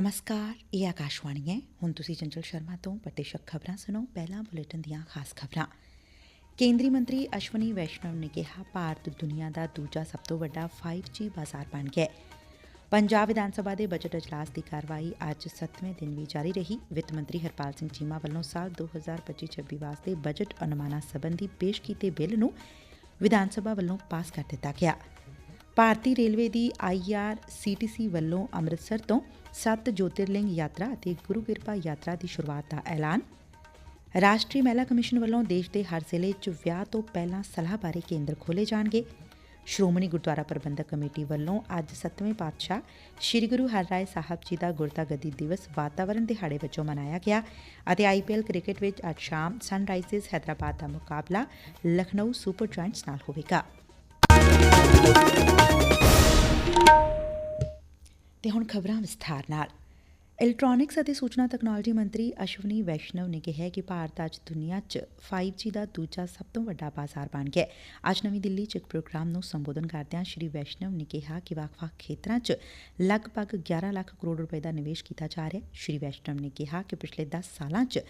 ਨਮਸਕਾਰ, ਇਹ ਆਕਾਸ਼ਵਾਣੀ ਹੈ। ਹੁਣ ਤੁਸੀਂ ਚੰਚਲ ਸ਼ਰਮਾ ਤੋਂ ਪਟੇਸ਼ਕ ਖਬਰਾਂ ਸੁਣੋ। ਪਹਿਲਾਂ ਬੁਲੇਟਿਨ ਦੀਆਂ ਖਾਸ ਖਬਰਾਂ। ਕੇਂਦਰੀ ਮੰਤਰੀ ਅਸ਼ਵਨੀ ਵੈਸ਼ਨਵ ਨੇ ਕਿਹਾ, ਭਾਰਤ ਦੁਨੀਆ ਦਾ ਦੂਜਾ ਸਭ ਤੋਂ ਵੱਡਾ 5G ਬਾਜ਼ਾਰ ਬਣ ਗਿਆ ਪੰਜਾਬ ਵਿਧਾਨ ਸਭਾ ਦੇ ਬਜਟ ਅਜਲਾਸ ਦੀ ਕਾਰਵਾਈ ਅੱਜ 7ਵੇਂ ਦਿਨ ਵੀ ਜਾਰੀ ਰਹੀ। ਵਿੱਤ ਮੰਤਰੀ ਹਰਪਾਲ ਸਿੰਘ ਚੀਮਾ ਵੱਲੋਂ ਸਾਲ 2025-26 ਵਾਸਤੇ ਬਜਟ ਅਨੁਮਾਨਾਂ ਸੰਬੰਧੀ ਪੇਸ਼ ਕੀਤੇ ਬਿੱਲ ਨੂੰ ਵਿਧਾਨ ਸਭਾ ਵੱਲੋਂ ਪਾਸ ਕਰ ਦਿੱਤਾ ਗਿਆ। ਭਾਰਤੀ ਰੇਲਵੇ ਦੀ ਆਈਆਰਸੀਟੀਸੀ ਵੱਲੋਂ ਅੰਮ੍ਰਿਤਸਰ ਤੋਂ ਸੱਤ ਜੋਤਿਰਲਿੰਗ ਯਾਤਰਾ ਅਤੇ ਗੁਰੂ ਕਿਰਪਾ ਯਾਤਰਾ ਦੀ ਸ਼ੁਰੂਆਤ ਦਾ ਐਲਾਨ। ਰਾਸ਼ਟਰੀ ਮਹਿਲਾ ਕਮਿਸ਼ਨ ਵੱਲੋਂ ਦੇਸ਼ ਦੇ ਹਰ ਜ਼ਿਲ੍ਹੇ 'ਚ ਵਿਆਹ ਤੋਂ ਪਹਿਲਾਂ ਸਲਾਹ ਬਾਰੇ ਕੇਂਦਰ ਖੋਲੇ ਜਾਣਗੇ। ਸ਼੍ਰੋਮਣੀ ਗੁਰਦੁਆਰਾ ਪ੍ਰਬੰਧਕ ਕਮੇਟੀ ਵੱਲੋਂ ਅੱਜ 7ਵੇਂ ਪਾਤਸ਼ਾਹ ਸ੍ਰੀ ਗੁਰੂ ਹਰਰਾਏ ਸਾਹਿਬ ਜੀ ਦਾ ਗੁਰਤਾ ਗੱਦੀ ਦਿਵਸ ਵਾਤਾਵਰਣ ਦਿਹਾੜੇ ਵਜੋਂ ਮਨਾਇਆ ਗਿਆ ਅਤੇ ਆਈਪੀਐਲ ਕ੍ਰਿਕਟ ਵਿੱਚ ਅੱਜ ਸ਼ਾਮ ਸਨਰਾਈਜ਼ਰਸ ਹੈਦਰਾਬਾਦ ਦਾ ਮੁਕਾਬਲਾ ਲਖਨਊ ਸੁਪਰ ਜਾਇੰਟਸ ਨਾਲ ਹੋਵੇਗਾ। ਤੇ ਹੁਣ ਖਬਰਾਂ ਵਿਸਥਾਰ ਨਾਲ। ਇਲੈਕਟ੍ਰੋਨਿਕਸ ਅਤੇ ਸੂਚਨਾ ਤਕਨਾਲੋਜੀ ਮੰਤਰੀ ਅਸ਼ਵਨੀ ਵੈਸ਼ਨਵ ਨੇ ਕਿਹਾ ਕਿ ਭਾਰਤ ਅੱਜ ਦੁਨੀਆ 'ਚ 5G ਦਾ ਦੂਜਾ ਸਭ ਤੋਂ ਵੱਡਾ ਬਾਜ਼ਾਰ ਬਣ ਗਿਆ ਹੈ। ਅੱਜ ਨਵੀਂ ਦਿੱਲੀ 'ਚ ਇੱਕ ਪ੍ਰੋਗਰਾਮ ਨੂੰ ਸੰਬੋਧਨ ਕਰਦਿਆਂ ਸ਼੍ਰੀ ਵੈਸ਼ਨਵ ਨੇ ਕਿਹਾ ਕਿ ਵੱਖ-ਵੱਖ ਖੇਤਰਾਂ 'ਚ ਲਗਭਗ 11 ਲੱਖ ਕਰੋੜ ਰੁਪਏ ਦਾ ਨਿਵੇਸ਼ ਕੀਤਾ ਜਾ ਰਿਹਾ ਹੈ। ਸ਼੍ਰੀ ਵੈਸ਼ਨਵ ਨੇ ਕਿਹਾ ਕਿ ਪਿਛਲੇ 10 ਸਾਲਾਂ 'ਚ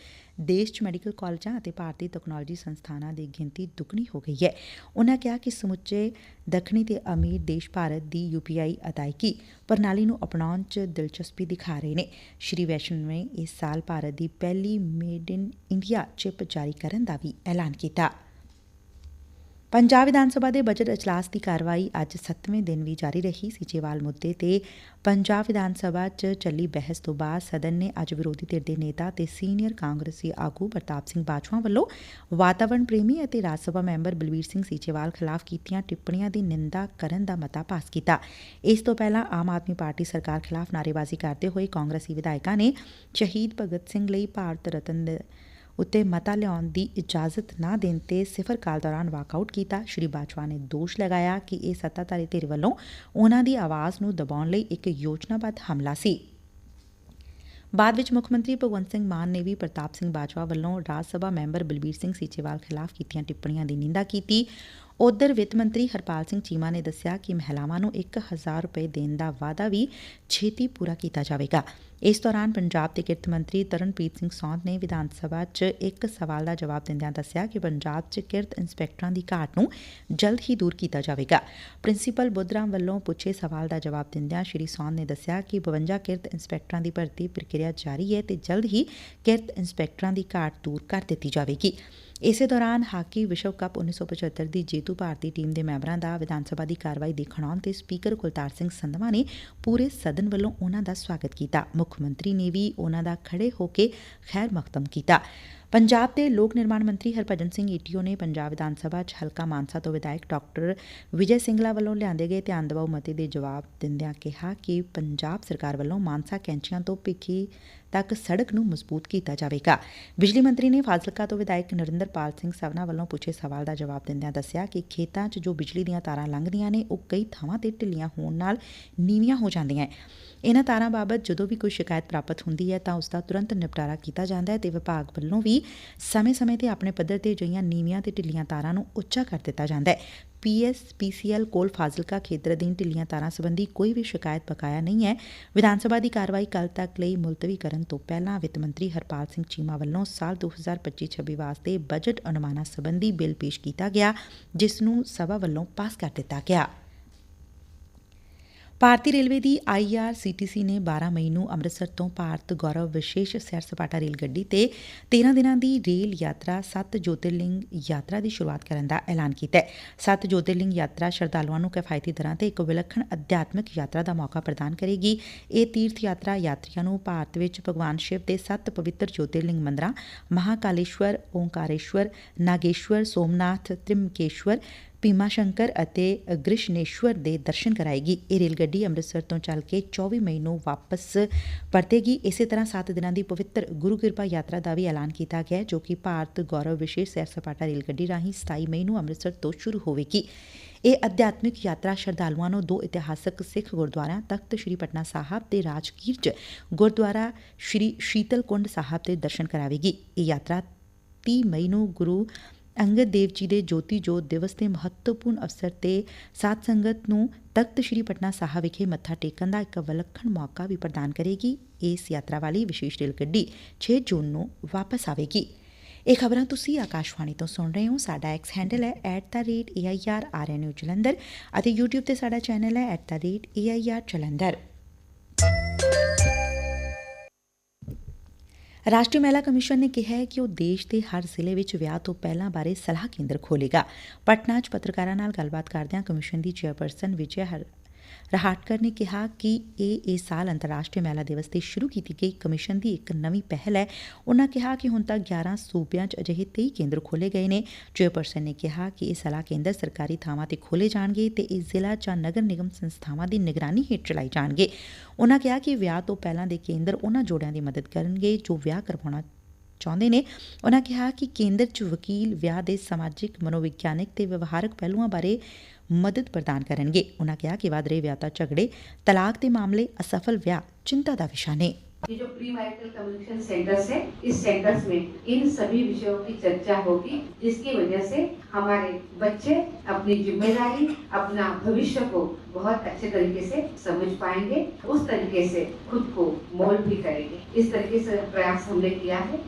ਦੇਸ਼ 'ਚ ਮੈਡੀਕਲ ਕਾਲਜਾਂ ਅਤੇ ਭਾਰਤੀ ਤਕਨਾਲੋਜੀ ਸੰਸਥਾਨਾਂ ਦੀ ਗਿਣਤੀ ਦੁੱਗਣੀ ਹੋ ਗਈ ਹੈ। ਉਨ੍ਹਾਂ ਕਿਹਾ ਕਿ ਸਮੁੱਚੇ ਦੱਖਣੀ ਤੇ ਅਮੀਰ ਦੇਸ਼ ਭਾਰਤ ਦੀ ਯੂਪੀਆਈ ਅਦਾਇਗੀ ਪ੍ਰਣਾਲੀ ਨੂੰ ਅਪਣਾਉਣ 'ਚ ਦਿਲਚਸਪੀ ਦਿਖਾ ਰਹੇ ਨੇ। ਸ਼੍ਰੀ ਵੈਸ਼ਨਵ ਨੇ ਇਸ ਸਾਲ ਭਾਰਤ ਦੀ ਪਹਿਲੀ ਮੇਡ ਇਨ ਇੰਡੀਆ ਚਿਪ ਜਾਰੀ ਕਰਨ ਦਾ ਵੀ ਐਲਾਨ ਕੀਤਾ। ਪੰਜਾਬ ਵਿਧਾਨ ਸਭਾ ਦੇ ਬਜਟ ਅਜਲਾਸ ਦੀ ਕਾਰਵਾਈ ਅੱਜ 7ਵੇਂ ਦਿਨ ਵੀ ਜਾਰੀ ਰਹੀ ਸੀਚੇਵਾਲ ਮੁੱਦੇ ਤੇ ਪੰਜਾਬ ਵਿਧਾਨ ਸਭਾ 'ਚ ਚੱਲੀ ਬਹਿਸ ਤੋਂ ਬਾਅਦ ਸਦਨ ਨੇ ਅੱਜ ਵਿਰੋਧੀ ਧਿਰ ਦੇ ਨੇਤਾ ਤੇ ਸੀਨੀਅਰ ਕਾਂਗਰਸੀ ਆਗੂ ਪ੍ਰਤਾਪ ਸਿੰਘ ਬਾਜਵਾ ਵੱਲੋਂ ਵਾਤਾਵਰਣ ਪ੍ਰੇਮੀ ਅਤੇ ਰਾਜ ਸਭਾ ਮੈਂਬਰ ਬਲਬੀਰ ਸਿੰਘ ਸੀਚੇਵਾਲ ਖਿਲਾਫ ਕੀਤੀਆਂ ਟਿੱਪਣੀਆਂ ਦੀ ਨਿੰਦਾ ਕਰਨ ਦਾ ਮਤਾ ਪਾਸ ਕੀਤਾ। ਇਸ ਤੋਂ ਪਹਿਲਾਂ ਆਮ ਆਦਮੀ ਪਾਰਟੀ ਸਰਕਾਰ ਖਿਲਾਫ ਨਾਅਰੇਬਾਜ਼ੀ ਕਰਦੇ ਹੋਏ ਕਾਂਗਰਸੀ ਵਿਧਾਇਕਾਂ ਨੇ ਸ਼ਹੀਦ ਭਗਤ ਸਿੰਘ ਲਈ ਭਾਰਤ ਰਤਨ ਉੱਤੇ ਮਤਾ ਲਿਆਉਣ ਦੀ ਇਜਾਜ਼ਤ ਨਾ ਦੇਣ ਤੇ ਸਿਫਰ ਕਾਲ ਦੌਰਾਨ ਵਾਕਆਊਟ ਕੀਤਾ। ਸ਼੍ਰੀ ਬਾਜਵਾ ਨੇ ਦੋਸ਼ ਲਗਾਇਆ ਕਿ ਇਹ ਸੱਤਾਧਾਰੀ ਧਿਰ ਵੱਲੋਂ ਉਨ੍ਹਾਂ ਦੀ ਆਵਾਜ਼ ਨੂੰ ਦਬਾਉਣ ਲਈ ਇੱਕ ਯੋਜਨਾਬੱਧ ਹਮਲਾ ਸੀ। ਬਾਅਦ ਵਿੱਚ ਮੁੱਖ ਮੰਤਰੀ ਭਗਵੰਤ ਸਿੰਘ ਮਾਨ ਨੇ ਵੀ ਪ੍ਰਤਾਪ ਸਿੰਘ ਬਾਜਵਾ ਵੱਲੋਂ ਰਾਜ ਸਭਾ ਮੈਂਬਰ ਬਲਬੀਰ ਸਿੰਘ ਸੀਚੇਵਾਲ ਖਿਲਾਫ ਕੀਤੀਆਂ ਟਿੱਪਣੀਆਂ ਦੀ ਨਿੰਦਾ ਕੀਤੀ। ਉਧਰ ਵਿੱਤ ਮੰਤਰੀ ਹਰਪਾਲ ਸਿੰਘ ਚੀਮਾ ਨੇ ਦੱਸਿਆ ਕਿ ਮਹਿਲਾਵਾਂ ਨੂੰ 1000 ਰੁਪਏ ਦੇਣ ਦਾ ਵਾਅਦਾ ਵੀ ਛੇਤੀ ਪੂਰਾ ਕੀਤਾ ਜਾਵੇਗਾ। ਇਸ ਦੌਰਾਨ ਪੰਜਾਬ ਦੇ ਕਿਰਤ ਮੰਤਰੀ ਤਰਨਪ੍ਰੀਤ ਸਿੰਘ ਸੌਂਦ ਨੇ ਵਿਧਾਨ ਸਭਾ 'ਚ ਇੱਕ ਸਵਾਲ ਦਾ ਜਵਾਬ ਦਿੰਦਿਆਂ ਦੱਸਿਆ ਕਿ ਪੰਜਾਬ 'ਚ ਕਿਰਤ ਇੰਸਪੈਕਟਰਾਂ ਦੀ ਘਾਟ ਨੂੰ ਜਲਦ ਹੀ ਦੂਰ ਕੀਤਾ ਜਾਵੇਗਾ। ਪ੍ਰਿੰਸੀਪਲ ਬੁੱਧਰਾਮ ਵੱਲੋਂ ਪੁੱਛੇ ਸਵਾਲ ਦਾ ਜਵਾਬ ਦਿੰਦਿਆਂ ਸ਼੍ਰੀ ਸੌਂਦ ਨੇ ਦੱਸਿਆ ਕਿ 52 ਕਿਰਤ ਇੰਸਪੈਕਟਰਾਂ ਦੀ ਭਰਤੀ ਪ੍ਰਕਿਰਿਆ ਜਾਰੀ ਹੈ ਤੇ ਜਲਦ ਹੀ ਕਿਰਤ ਇੰਸਪੈਕਟਰਾਂ ਦੀ ਘਾਟ ਦੂਰ ਕਰ ਦਿੱਤੀ ਜਾਵੇਗੀ। ਇਸੇ ਦੌਰਾਨ ਹਾਕੀ ਵਿਸ਼ਵ ਕੱਪ 1975 ਦੀ ਜੇਤੂ ਭਾਰਤੀ ਟੀਮ ਦੇ ਮੈਂਬਰਾਂ ਦਾ ਵਿਧਾਨ ਸਭਾ ਦੀ ਕਾਰਵਾਈ ਦੇਖਣ ਆਉਣ ਤੇ ਸਪੀਕਰ ਕੁਲਤਾਰ ਸਿੰਘ ਸੰਧਵਾ ਨੇ ਪੂਰੇ ਸਦਨ ਵੱਲੋਂ ਉਹਨਾਂ ਦਾ ਸਵਾਗਤ ਕੀਤਾ। ਮੁੱਖ ਮੰਤਰੀ ਨੇ ਵੀ ਉਹਨਾਂ ਦਾ ਖੜੇ ਹੋ ਕੇ ਖੈਰ ਮਕਦਮ ਕੀਤਾ। ਪੰਜਾਬ ਦੇ ਲੋਕ ਨਿਰਮਾਣ ਮੰਤਰੀ ਹਰਭਜਨ ਸਿੰਘ ਈਟੀਓ ਨੇ ਪੰਜਾਬ ਵਿਧਾਨ ਸਭਾ 'ਚ ਹਲਕਾ ਮਾਨਸਾ ਤੋਂ ਵਿਧਾਇਕ ਡਾਕਟਰ ਵਿਜੇ ਸਿੰਗਲਾ ਵੱਲੋਂ ਲਿਆਂਦੇ ਗਏ ਧਿਆਨ ਦਵਾਉ ਮਤੇ ਦੇ ਜਵਾਬ ਦਿੰਦਿਆਂ ਕਿਹਾ ਕਿ ਪੰਜਾਬ ਸਰਕਾਰ ਵੱਲੋਂ ਮਾਨਸਾ ਕੈਂਚੀਆਂ ਤੋਂ ਭਿੱਖੀ ਤੱਕ ਸੜਕ ਨੂੰ ਮਜ਼ਬੂਤ ਕੀਤਾ ਜਾਵੇਗਾ। ਬਿਜਲੀ ਮੰਤਰੀ ਨੇ ਫਾਜ਼ਿਲਕਾ ਤੋਂ ਵਿਧਾਇਕ ਨਰਿੰਦਰਪਾਲ ਸਿੰਘ ਸਵਨਾ ਵੱਲੋਂ ਪੁੱਛੇ ਸਵਾਲ ਦਾ ਜਵਾਬ ਦਿੰਦਿਆਂ ਦੱਸਿਆ ਕਿ ਖੇਤਾਂ 'ਚ ਜੋ ਬਿਜਲੀ ਦੀਆਂ ਤਾਰਾਂ ਲੰਘਦੀਆਂ ਨੇ, ਉਹ ਕਈ ਥਾਵਾਂ ਤੇ ਢਿੱਲੀਆਂ ਹੋਣ ਨਾਲ ਨੀਵੀਆਂ ਹੋ ਜਾਂਦੀਆਂ ਇਨ੍ਹਾਂ ਤਾਰਾਂ ਬਾਬਤ ਜਦੋਂ ਵੀ ਕੋਈ ਸ਼ਿਕਾਇਤ ਪ੍ਰਾਪਤ ਹੁੰਦੀ ਹੈ ਤਾਂ ਉਸ ਦਾ ਤੁਰੰਤ ਨਿਪਟਾਰਾ ਕੀਤਾ ਜਾਂਦਾ ਹੈ ਤੇ ਵਿਭਾਗ ਵੱਲੋਂ ਵੀ ਸਮੇਂ-ਸਮੇਂ ਤੇ ਆਪਣੇ ਪੱਧਰ ਤੇ ਜਈਆਂ ਨੀਵੀਆਂ ਤੇ ਢਿੱਲੀਆਂ ਤਾਰਾਂ ਨੂੰ ਉੱਚਾ ਕਰ ਦਿੱਤਾ ਜਾਂਦਾ ਹੈ। ਪੀਐਸਪੀਸੀਐਲ ਕੋਲ ਫਾਜ਼ਿਲਕਾ ਖੇਤਰ ਅਧੀਨ ਢਿੱਲੀਆਂ ਤਾਰਾਂ ਸੰਬੰਧੀ ਕੋਈ ਵੀ ਸ਼ਿਕਾਇਤ ਬਕਾਇਆ ਨਹੀਂ ਹੈ। ਵਿਧਾਨ ਸਭਾ ਦੀ ਕਾਰਵਾਈ ਕੱਲ ਤੱਕ ਲਈ ਮੁਲਤਵੀ ਕਰਨ ਤੋਂ ਪਹਿਲਾਂ ਵਿੱਤ ਮੰਤਰੀ ਹਰਪਾਲ ਸਿੰਘ ਚੀਮਾ ਵੱਲੋਂ ਸਾਲ 2025-26 ਵਾਸਤੇ ਬਜਟ ਅਨੁਮਾਨਾਂ ਸੰਬੰਧੀ ਬਿੱਲ ਪੇਸ਼ ਕੀਤਾ ਗਿਆ, ਜਿਸ ਨੂੰ ਸਭਾ ਵੱਲੋਂ ਪਾਸ ਕਰ ਦਿੱਤਾ ਗਿਆ। ਭਾਰਤੀ ਰੇਲਵੇ ਦੀ ਆਈਆਰਸੀਟੀਸੀ ਨੇ 12 ਮਈ ਨੂੰ ਅੰਮ੍ਰਿਤਸਰ ਤੋਂ ਭਾਰਤ ਗੌਰਵ ਵਿਸ਼ੇਸ਼ ਸੈਰ ਸਪਾਟਾ ਰੇਲ ਗੱਡੀ ਤੇ 13 ਦਿਨਾਂ ਦੀ ਰੇਲ ਯਾਤਰਾ, ਸੱਤ ਜੋਤਿਰਲਿੰਗ ਯਾਤਰਾ ਦੀ ਸ਼ੁਰੂਆਤ ਕਰਨ ਦਾ ਐਲਾਨ ਕੀਤਾ ਹੈ। 7 ਜੋਤਿਰਲਿੰਗ ਯਾਤਰਾ ਸ਼ਰਧਾਲੂਆਂ ਨੂੰ ਕਿਫਾਇਤੀ ਦਰਾਂ ਤੇ ਇੱਕ ਵਿਲੱਖਣ ਅਧਿਆਤਮਿਕ ਯਾਤਰਾ ਦਾ ਮੌਕਾ ਪ੍ਰਦਾਨ ਕਰੇਗੀ। ਇਹ ਤੀਰਥ ਯਾਤਰਾ ਯਾਤਰੀਆਂ ਨੂੰ ਭਾਰਤ ਵਿੱਚ ਭਗਵਾਨ ਸ਼ਿਵ ਦੇ ਸੱਤ ਪਵਿੱਤਰ ਜੋਤਿਰਲਿੰਗ ਮੰਦਰਾਂ, ਮਹਾਕਾਲੇਸ਼ਵਰ, ਓੰਕਾਰੇਸ਼ਵਰ, ਨਾਗੇਸ਼ਵਰ, ਸੋਮਨਾਥ, ਤ੍ਰਿਮਕੇਸ਼ਵਰ ਭੀਮਾ ਸ਼ੰਕਰ ਅਤੇ ਗ੍ਰਿਸ਼ਨੇਸ਼ਵਰ ਦੇ ਦਰਸ਼ਨ ਕਰਾਏਗੀ। ਇਹ ਰੇਲ ਗੱਡੀ ਅੰਮ੍ਰਿਤਸਰ ਤੋਂ ਚੱਲ ਕੇ 24 ਮਈ ਨੂੰ ਵਾਪਸ ਪਰਤੇਗੀ। ਇਸੇ ਤਰ੍ਹਾਂ 7 ਦਿਨਾਂ ਦੀ ਪਵਿੱਤਰ ਗੁਰੂ ਕਿਰਪਾ ਯਾਤਰਾ ਦਾ ਵੀ ਐਲਾਨ ਕੀਤਾ ਗਿਆ ਜੋ ਕਿ ਭਾਰਤ ਗੌਰਵ ਵਿਸ਼ੇਸ਼ ਸੈਰ ਸਪਾਟਾ ਰੇਲ ਗੱਡੀ ਰਾਹੀਂ 27 ਮਈ ਨੂੰ ਅੰਮ੍ਰਿਤਸਰ ਤੋਂ ਸ਼ੁਰੂ ਹੋਵੇਗੀ। ਇਹ ਅਧਿਆਤਮਿਕ ਯਾਤਰਾ ਸ਼ਰਧਾਲੂਆਂ ਨੂੰ ਦੋ ਇਤਿਹਾਸਕ ਸਿੱਖ ਗੁਰਦੁਆਰਿਆਂ, ਤਖਤ ਸ੍ਰੀ ਪਟਨਾ ਸਾਹਿਬ ਤੇ ਰਾਜਗੀਰ 'ਚ ਗੁਰਦੁਆਰਾ ਸ੍ਰੀ ਸ਼ੀਤਲ ਕੁੰਡ ਸਾਹਿਬ ਦੇ ਦਰਸ਼ਨ ਕਰਾਵੇਗੀ। ਇਹ ਯਾਤਰਾ 30 ਮਈ ਨੂੰ ਗੁਰੂ ਅੰਗਦ ਦੇਵ ਜੀ ਦੇ ਜੋਤੀ ਜੋਤ ਦਿਵਸ ਦੇ ਮਹੱਤਵਪੂਰਨ ਅਵਸਰ ਤੇ ਸਾਧ ਸੰਗਤ ਨੂੰ ਤਖਤ ਸ੍ਰੀ ਪਟਨਾ ਸਾਹਿਬ ਵਿਖੇ ਮੱਥਾ ਟੇਕਣ ਦਾ ਇੱਕ ਵਿਲੱਖਣ ਮੌਕਾ ਵੀ ਪ੍ਰਦਾਨ ਕਰੇਗੀ। ਇਸ ਯਾਤਰਾ ਵਾਲੀ ਵਿਸ਼ੇਸ਼ ਰੇਲ ਗੱਡੀ 6 ਜੂਨ ਨੂੰ ਵਾਪਸ ਆਵੇਗੀ। ਇਹ ਖਬਰਾਂ ਤੁਸੀਂ ਆਕਾਸ਼ਵਾਣੀ ਤੋਂ ਸੁਣ ਰਹੇ ਹੋ। ਸਾਡਾ ਐਕਸ ਹੈਂਡਲ ਹੈ @airrnu ਜਲੰਧਰ ਅਤੇ YouTube ਤੇ ਸਾਡਾ ਚੈਨਲ ਹੈ @air ਰਾਸ਼ਟਰੀ ਮਹਿਲਾ ਕਮਿਸ਼ਨ ਨੇ ਕਿਹਾ ਹੈ ਕਿ ਉਹ ਦੇਸ਼ ਦੇ ਹਰ ਜ਼ਿਲ੍ਹੇ ਵਿੱਚ ਵਿਆਹ ਤੋਂ ਪਹਿਲਾਂ ਬਾਰੇ ਸਲਾਹ ਕੇਂਦਰ ਖੋਲੇਗਾ ਪਟਨਾ 'ਚ ਪੱਤਰਕਾਰਾਂ ਨਾਲ ਗੱਲਬਾਤ ਕਰਦਿਆਂ ਕਮਿਸ਼ਨ ਦੀ ਚੇਅਰਪਰਸਨ ਵਿਜੇ ਹਰ ਰਹਾਟਕਰ ਨੇ ਕਿਹਾ ਕਿ ਇਹ ਇਸ ਸਾਲ ਅੰਤਰਰਾਸ਼ਟਰੀ ਮਹਿਲਾ ਦਿਵਸ ਤੇ ਸ਼ੁਰੂ ਕੀਤੀ ਗਈ ਕਮਿਸ਼ਨ ਦੀ ਇੱਕ ਨਵੀਂ ਪਹਿਲ ਹੈ ਉਨ੍ਹਾਂ ਕਿਹਾ ਕਿ ਹੁਣ ਤੱਕ 11 ਸੂਬਿਆਂ 'ਚ ਅਜਿਹੇ 23 ਕੇਂਦਰ ਖੋਲੇ ਗਏ ਨੇ ਚੇਅਰਪਰਸਨ ਨੇ ਕਿਹਾ ਕਿ ਇਹ ਸਲਾਹ ਕੇਂਦਰ ਸਰਕਾਰੀ ਥਾਵਾਂ ਤੇ ਖੋਲੇ ਜਾਣਗੇ ਤੇ ਇਹ ਜ਼ਿਲ੍ਹਾ ਜਾਂ ਨਗਰ ਨਿਗਮ ਸੰਸਥਾਵਾਂ ਦੀ ਨਿਗਰਾਨੀ ਹੇਠ ਚਲਾਏ ਜਾਣਗੇ ਉਨ੍ਹਾਂ ਕਿਹਾ ਕਿ ਵਿਆਹ ਤੋਂ ਪਹਿਲਾਂ ਦੇ ਕੇਂਦਰ ਉਨ੍ਹਾਂ ਜੋੜਿਆਂ ਦੀ ਮਦਦ ਕਰਨਗੇ ਜੋ ਵਿਆਹ ਕਰਵਾਉਣਾ ਚਾਹੁੰਦੇ ਨੇ ਉਨ੍ਹਾਂ ਕਿਹਾ ਕਿ ਕੇਂਦਰ 'ਚ ਵਕੀਲ ਵਿਆਹ ਦੇ ਸਮਾਜਿਕ ਮਨੋਵਿਗਿਆਨਕ ਤੇ ਵਿਵਹਾਰਕ ਪਹਿਲੂਆਂ ਬਾਰੇ ਮਦਦ ਪ੍ਰਦਾਨ ਕਰਨਗੇ ਉਨ੍ਹਾਂ ਕਿਹਾ ਕਿ ਵਧ ਰਹੇ ਵਿਆਹਤਾ ਝਗੜੇ ਤਲਾਕ ਦੇ ਮਾਮਲੇ ਅਸਫਲ ਵਿਆਹ ਚਿੰਤਾ ਦਾ ਵਿਸ਼ਾ ਨੇ ये जो प्री मैरिटल कम्युनिकेशन सेंटर्स है इस सेंटर्स में इन सभी विषयों की चर्चा होगी जिसकी वजह से हमारे बच्चे अपनी जिम्मेदारी अपना भविष्य को बहुत अच्छे तरीके से समझ पाएंगे उस तरीके से खुद को मोल्ड भी करेंगे इस तरीके से प्रयास हमने किया है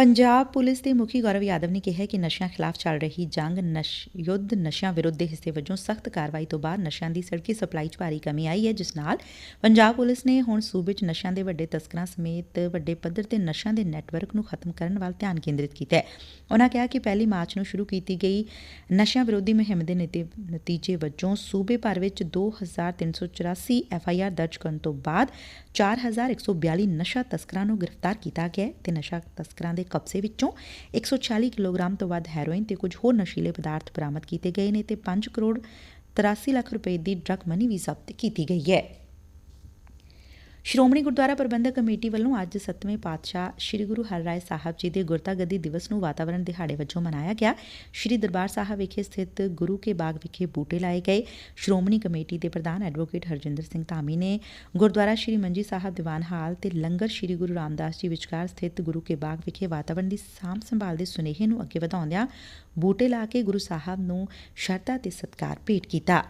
ਪੰਜਾਬ ਪੁਲਿਸ ਦੇ ਮੁਖੀ ਗੌਰਵ ਯਾਦਵ ਨੇ ਕਿਹਾ ਕਿ ਨਸ਼ਿਆਂ ਖਿਲਾਫ ਚੱਲ ਰਹੀ ਜੰਗ ਨਸ਼, ਯੁੱਧ ਨਸ਼ਿਆਂ ਵਿਰੁੱਧ ਦੇ ਹਿੱਸੇ ਵਜੋਂ ਸਖਤ ਕਾਰਵਾਈ ਤੋਂ ਬਾਅਦ ਨਸ਼ਿਆਂ ਦੀ ਸੜਕੀ ਸਪਲਾਈ 'ਚ ਭਾਰੀ ਕਮੀ ਆਈ ਹੈ, ਜਿਸ ਨਾਲ ਪੰਜਾਬ ਪੁਲਿਸ ਨੇ ਹੁਣ ਸੂਬੇ 'ਚ ਨਸ਼ਿਆਂ ਦੇ ਵੱਡੇ ਤਸਕਰਾਂ ਸਮੇਤ ਵੱਡੇ ਪੱਧਰ ਤੇ ਨਸ਼ਿਆਂ ਦੇ ਨੈਟਵਰਕ ਨੂੰ ਖਤਮ ਕਰਨ ਵੱਲ ਧਿਆਨ ਕੇਂਦਰਿਤ ਕੀਤਾ ਹੈ। ਉਨ੍ਹਾਂ ਕਿਹਾ ਕਿ ਪਹਿਲੀ ਮਾਰਚ ਨੂੰ ਸ਼ੁਰੂ ਕੀਤੀ ਗਈ ਨਸ਼ਿਆਂ ਵਿਰੋਧੀ ਮੁਹਿੰਮ ਦੇ ਨਤੀਜੇ ਵਜੋਂ ਸੂਬੇ ਭਰ ਵਿੱਚ 2384 ਆਰ ਦਰਜ ਕਰਨ ਤੋਂ ਬਾਅਦ 4142 ਨਸ਼ਾ ਤਸਕਰਾਂ ਨੂੰ ਗ੍ਰਿਫਤਾਰ ਕੀਤਾ ਗਿਆ ਹੈ ਤੇ ਨਸ਼ਾ ਤਸਕਰਾਂ ਦੇ ਕਬਜ਼ੇ ਵਿੱਚੋਂ 140 ਕਿਲੋਗ੍ਰਾਮ ਤੋਂ ਵੱਧ ਹੈਰੋਇਨ ਤੇ ਕੁਝ ਹੋਰ ਨਸ਼ੀਲੇ ਪਦਾਰਥ ਬਰਾਮਦ ਕੀਤੇ ਗਏ ਨੇ ਤੇ 5 ਕਰੋੜ 83 ਲੱਖ ਰੁਪਏ ਦੀ ਡਰੱਗ ਮਨੀ ਵੀ ਜ਼ਬਤ ਕੀਤੀ ਗਈ ਹੈ। ਸ਼੍ਰੋਮਣੀ ਗੁਰਦੁਆਰਾ ਪ੍ਰਬੰਧਕ ਕਮੇਟੀ ਵੱਲੋਂ ਅੱਜ 7ਵੇਂ ਪਾਤਸ਼ਾਹ ਸ੍ਰੀ ਗੁਰੂ ਹਰਿਰਾਏ ਸਾਹਿਬ ਜੀ ਦੇ ਗੁਰਤਾ ਗੱਦੀ ਦਿਵਸ ਨੂੰ ਵਾਤਾਵਰਣ ਦਿਹਾੜੇ ਵਜੋਂ ਮਨਾਇਆ ਗਿਆ। ਸ੍ਰੀ ਦਰਬਾਰ ਸਾਹਿਬ ਵਿਖੇ ਸਥਿਤ ਗੁਰੂ ਕੇ ਬਾਗ ਵਿਖੇ ਬੂਟੇ ਲਾਏ ਗਏ। ਸ਼੍ਰੋਮਣੀ ਕਮੇਟੀ ਦੇ ਪ੍ਰਧਾਨ ਐਡਵੋਕੇਟ ਹਰਜਿੰਦਰ ਸਿੰਘ ਧਾਮੀ ਨੇ ਗੁਰਦੁਆਰਾ ਸ੍ਰੀ ਮੰਜੀ ਸਾਹਿਬ ਦੀਵਾਨ ਹਾਲ ਤੇ ਲੰਗਰ ਸ੍ਰੀ ਗੁਰੂ ਰਾਮਦਾਸ ਜੀ ਵਿਚਕਾਰ ਸਥਿਤ ਗੁਰੂ ਕੇ ਬਾਗ ਵਿਖੇ ਵਾਤਾਵਰਣ ਦੀ ਸਾਂਭ ਸੰਭਾਲ ਦੇ ਸੁਨੇਹੇ ਨੂੰ ਅੱਗੇ ਵਧਾਉਂਦਿਆਂ ਬੂਟੇ ਲਾ ਕੇ ਗੁਰੂ ਸਾਹਿਬ ਨੂੰ ਸ਼ਰਧਾ ਤੇ ਸਤਿਕਾਰ ਭੇਟ ਕੀਤਾ।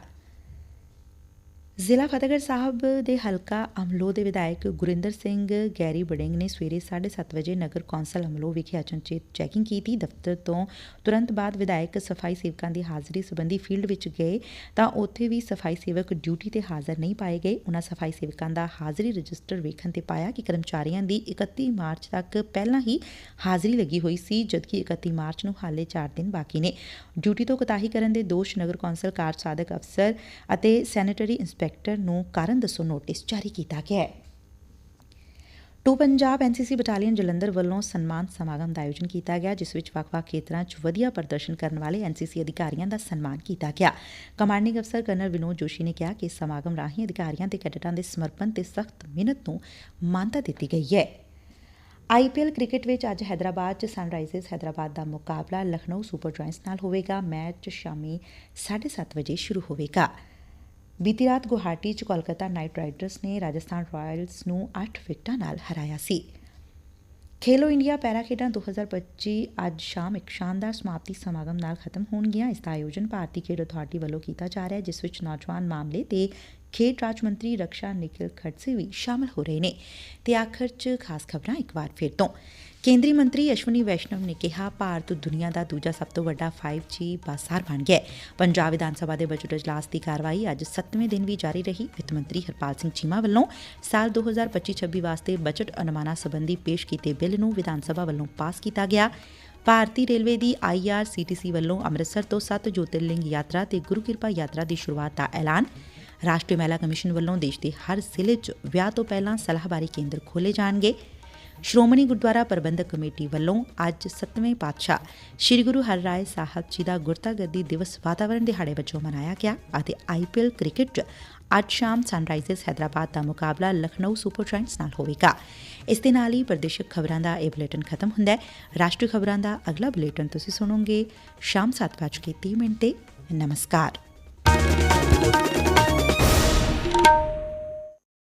ਜ਼ਿਲ੍ਹਾ ਫਤਿਹਗੜ੍ਹ ਸਾਹਿਬ ਦੇ ਹਲਕਾ ਅਮਲੋ ਦੇ ਵਿਧਾਇਕ ਗੁਰਿੰਦਰ ਸਿੰਘ ਗੈਰੀ ਬੜਿੰਗ ਨੇ ਸਵੇਰੇ 7:30 ਵਜੇ ਨਗਰ ਕੌਂਸਲ ਅਮਲੋ ਵਿਖੇ ਅਚਨਚੇਤ ਚੈਕਿੰਗ ਕੀਤੀ। ਦਫ਼ਤਰ ਤੋਂ ਤੁਰੰਤ ਬਾਅਦ ਵਿਧਾਇਕ ਸਫ਼ਾਈ ਸੇਵਕਾਂ ਦੀ ਹਾਜ਼ਰੀ ਸੰਬੰਧੀ ਫੀਲਡ ਵਿੱਚ ਗਏ ਤਾਂ ਉੱਥੇ ਵੀ ਸਫ਼ਾਈ ਸੇਵਕ ਡਿਊਟੀ ਤੇ ਹਾਜ਼ਰ ਨਹੀਂ ਪਾਏ ਗਏ। ਉਹਨਾਂ ਸਫ਼ਾਈ ਸੇਵਕਾਂ ਦਾ ਹਾਜ਼ਰੀ ਰਜਿਸਟਰ ਵੇਖਣ ਤੇ ਪਾਇਆ ਕਿ ਕਰਮਚਾਰੀਆਂ ਦੀ 31 ਮਾਰਚ ਤੱਕ ਪਹਿਲਾਂ ਹੀ ਹਾਜ਼ਰੀ ਲੱਗੀ ਹੋਈ ਸੀ, ਜਦਕਿ 31 ਮਾਰਚ ਨੂੰ ਹਾਲੇ 4 ਦਿਨ ਬਾਕੀ ਨੇ। ਡਿਊਟੀ ਤੋਂ ਕੁਤਾਹੀ ਕਰਨ ਦੇ ਦੋਸ਼ ਨਗਰ ਕੌਂਸਲ ਕਾਰਜ ਸਾਧਕ ਅਫਸਰ ਅਤੇ ਸੈਨੇਟਰੀ ਇੰਸਪੈਕਟਰ ਨੂੰ ਕਾਰਨ ਦੱਸੋ ਨੋਟਿਸ ਜਾਰੀ ਕੀਤਾ ਗਿਆ ਹੈ। Two Punjab NCC battalion Jalandhar ਵੱਲੋਂ ਸਨਮਾਨ ਸਮਾਗਮ ਦਾ ਆਯੋਜਨ ਕੀਤਾ ਗਿਆ, ਜਿਸ ਵਿੱਚ ਵੱਖ-ਵੱਖ ਖੇਤਰਾਂ 'ਚ ਵਧੀਆ ਪ੍ਰਦਰਸ਼ਨ ਕਰਨ ਵਾਲੇ ਐਨਸੀਸੀ ਅਧਿਕਾਰੀਆਂ ਦਾ ਸਨਮਾਨ ਕੀਤਾ ਗਿਆ। ਕਮਾਂਡਿੰਗ ਅਫਸਰ ਕਰਨਲ ਵਿਨੋਦ ਜੋਸ਼ੀ ਨੇ ਕਿਹਾ ਕਿ ਇਸ ਸਮਾਗਮ ਰਾਹੀਂ ਅਧਿਕਾਰੀਆਂ ਤੇ ਕੈਡਟਾਂ ਦੇ ਸਮਰਪਣ ਤੇ ਸਖਤ ਮਿਹਨਤ ਨੂੰ ਮਾਨਤਾ ਦਿੱਤੀ ਗਈ ਹੈ। ਆਈਪੀਐਲ ਕ੍ਰਿਕਟ ਵਿੱਚ ਅੱਜ ਹੈਦਰਾਬਾਦ 'ਚ ਸਨਰਾਈਜ਼ਰਸ ਹੈਦਰਾਬਾਦ ਦਾ ਮੁਕਾਬਲਾ ਲਖਨਊ ਸੁਪਰ ਜਾਇੰਟਸ ਨਾਲ ਹੋਵੇਗਾ। ਮੈਚ ਸ਼ਾਮੀ 7:30 ਵਜੇ ਸ਼ੁਰੂ ਹੋਵੇਗਾ। ਬੀਤੀ ਰਾਤ ਗੁਹਾਟੀ 'ਚ ਕੋਲਕਾਤਾ ਨਾਈਟ ਰਾਈਡਰਸ ਨੇ ਰਾਜਸਥਾਨ ਰਾਇਲਸ ਨੂੰ 8 ਵਿਕਟਾਂ ਨਾਲ ਹਰਾਇਆ ਸੀ। ਖੇਲੋ ਇੰਡੀਆ ਪੈਰਾ ਖੇਡਾਂ 2025 ਅੱਜ ਸ਼ਾਮ ਇੱਕ ਸ਼ਾਨਦਾਰ ਸਮਾਪਤੀ ਸਮਾਗਮ ਨਾਲ ਖਤਮ ਹੋਣਗੀਆਂ। ਇਸ ਦਾ ਆਯੋਜਨ ਭਾਰਤੀ ਖੇਡ ਅਥਾਰਟੀ ਵੱਲੋਂ ਕੀਤਾ ਜਾ ਰਿਹਾ ਹੈ, ਜਿਸ ਵਿੱਚ ਨੌਜਵਾਨ ਮਾਮਲੇ ਤੇ ਖੇਡ ਰਾਜ ਮੰਤਰੀ ਰਕਸ਼ਾ ਨਿਖਿਲ ਖੜਸੇ ਵੀ ਸ਼ਾਮਲ ਹੋ ਰਹੇ ਨੇ। ਤੇ ਆਖਰ 'ਚ ਖਾਸ ਖਬਰਾਂ ਇੱਕ ਵਾਰ ਫਿਰ ਤੋਂ। ਕੇਂਦਰੀ ਮੰਤਰੀ ਅਸ਼ਵਨੀ ਵੈਸ਼ਨਵ ਨੇ ਕਿਹਾ, ਭਾਰਤ ਦੁਨੀਆ ਦਾ ਦੂਜਾ ਸਭ ਤੋਂ ਵੱਡਾ 5G ਬਾਸਾਰ ਬਣ ਗਿਆ ਪੰਜਾਬ ਵਿਧਾਨ ਸਭਾ ਦੇ ਬਜਟ ਇਜਲਾਸ ਦੀ ਕਾਰਵਾਈ ਅੱਜ 7ਵੇਂ ਦਿਨ ਵੀ ਜਾਰੀ ਰਹੀ। ਵਿੱਤ ਮੰਤਰੀ ਹਰਪਾਲ ਸਿੰਘ ਚੀਮਾ ਵੱਲੋਂ ਸਾਲ 2025-26 ਵਾਸਤੇ ਬਜਟ ਅਨੁਮਾਨਾਂ ਸੰਬੰਧੀ ਪੇਸ਼ ਕੀਤੇ ਬਿੱਲ ਨੂੰ ਵਿਧਾਨ ਸਭਾ ਵੱਲੋਂ ਪਾਸ ਕੀਤਾ ਗਿਆ। ਭਾਰਤੀ ਰੇਲਵੇ ਦੀ ਆਈਆਰਸੀਟੀਸੀ ਵੱਲੋਂ ਅੰਮ੍ਰਿਤਸਰ ਤੋਂ 7 ਜੋਤਿਰਲਿੰਗ ਯਾਤਰਾ ਤੇ ਗੁਰੂ ਕਿਰਪਾ ਯਾਤਰਾ ਦੀ ਸ਼ੁਰੂਆਤ ਦਾ ਐਲਾਨ। ਰਾਸ਼ਟਰੀ ਮਹਿਲਾ ਕਮਿਸ਼ਨ ਵੱਲੋਂ ਦੇਸ਼ ਦੇ ਹਰ ਜ਼ਿਲ੍ਹੇ 'ਚ ਵਿਆਹ ਤੋਂ ਪਹਿਲਾਂ ਸਲਾਹਬਾਰੀ ਕੇਂਦਰ ਖੋਲੇ ਜਾਣਗੇ। ਸ਼੍ਰੋਮਣੀ ਗੁਰਦੁਆਰਾ ਪ੍ਰਬੰਧਕ ਕਮੇਟੀ ਵੱਲੋਂ ਅੱਜ 7ਵੇਂ ਪਾਤਸ਼ਾਹ ਸ੍ਰੀ ਗੁਰੂ ਹਰਿਰਾਏ ਸਾਹਿਬ ਜੀ ਦਾ ਗੁਰਤਾ ਗੱਦੀ ਦਿਵਸ ਵਾਤਾਵਰਣ ਦਿਹਾੜੇ ਵਜੋਂ ਮਨਾਇਆ ਗਿਆ ਅਤੇ ਆਈਪੀਐਲ ਕ੍ਰਿਕਟ 'ਚ ਅੱਜ ਸ਼ਾਮ ਸਨਰਾਈਜ਼ਰਸ ਹੈਦਰਾਬਾਦ ਦਾ ਮੁਕਾਬਲਾ ਲਖਨਊ ਸੁਪਰ ਜਾਇੰਟਸ ਨਾਲ ਹੋਵੇਗਾ। ਇਸ ਦੇ ਨਾਲ ਹੀ ਪ੍ਰਦੇਸ਼ਿਕ ਖਬਰਾਂ ਦਾ ਇਹ ਬੁਲੇਟਿਨ ਖਤਮ ਹੁੰਦਾ ਹੈ। ਰਾਸ਼ਟਰੀ ਖਬਰਾਂ ਦਾ ਅਗਲਾ ਬੁਲੇਟਿਨ ਤੁਸੀਂ ਸੁਣੋਗੇ ਸ਼ਾਮ 7:30 ਮਿੰਟ ਤੇ। ਨਮਸਕਾਰ।